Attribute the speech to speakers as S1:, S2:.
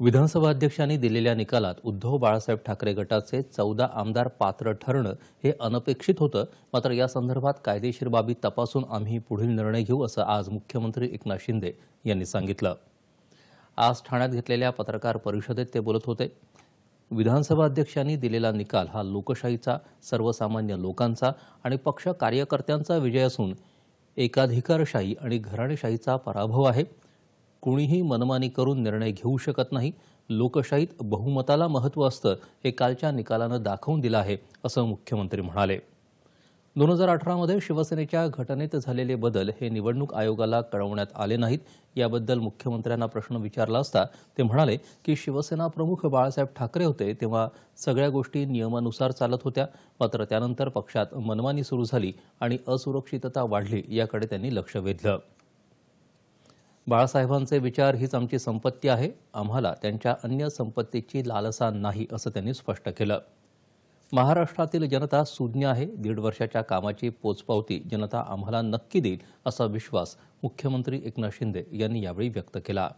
S1: विधानसभा अध्यक्षांनी दिलेल्या निकालात उद्धव बाळासाहेब ठाकरे गटाचे चौदा आमदार पात्र ठरणं हे अनपेक्षित होतं. मात्र या संदर्भात कायदेशीर बाबी तपासून आम्ही पुढील निर्णय घेऊ असं आज मुख्यमंत्री एकनाथ शिंदे यांनी सांगितलं. आज ठाण्यात घेतलेल्या पत्रकार परिषदेत ते बोलत होते. विधानसभा अध्यक्षांनी दिलेला निकाल हा लोकशाहीचा सर्वसामान्य लोकांचा आणि पक्ष कार्यकर्त्यांचा विजय असून एकाधिकारशाही आणि घराणेशाहीचा पराभव आहे. कुणीही मनमानी करून निर्णय घेऊ शकत नाही. लोकशाहीत बहुमताला महत्त्व असतं हे कालच्या निकालानं दाखवून दिलं आहे असं मुख्यमंत्री म्हणाले. दोन हजार अठरामध्ये शिवसेनेच्या घटनेत झालेले बदल हे निवडणूक आयोगाला कळवण्यात आले नाहीत. याबद्दल मुख्यमंत्र्यांना प्रश्न विचारला असता ते म्हणाले की शिवसेना प्रमुख बाळासाहेब ठाकरे होते तेव्हा सगळ्या गोष्टी नियमानुसार चालत होत्या. मात्र त्यानंतर पक्षात मनमानी सुरू झाली आणि असुरक्षितता वाढली याकडे त्यांनी लक्ष वेधलं. बाळासाहेबांचे विचार हीच आमची संपत्ती आहे. आम्हाला त्यांच्या अन्य संपत्तीची लालसा नाही असं त्यांनी स्पष्ट केलं. महाराष्ट्रातील जनता सुज्ञ आहे. दीड वर्षाच्या कामाची पोचपावती जनता आम्हाला नक्की देईल असा विश्वास मुख्यमंत्री एकनाथ शिंदे यांनी यावेळी व्यक्त केला.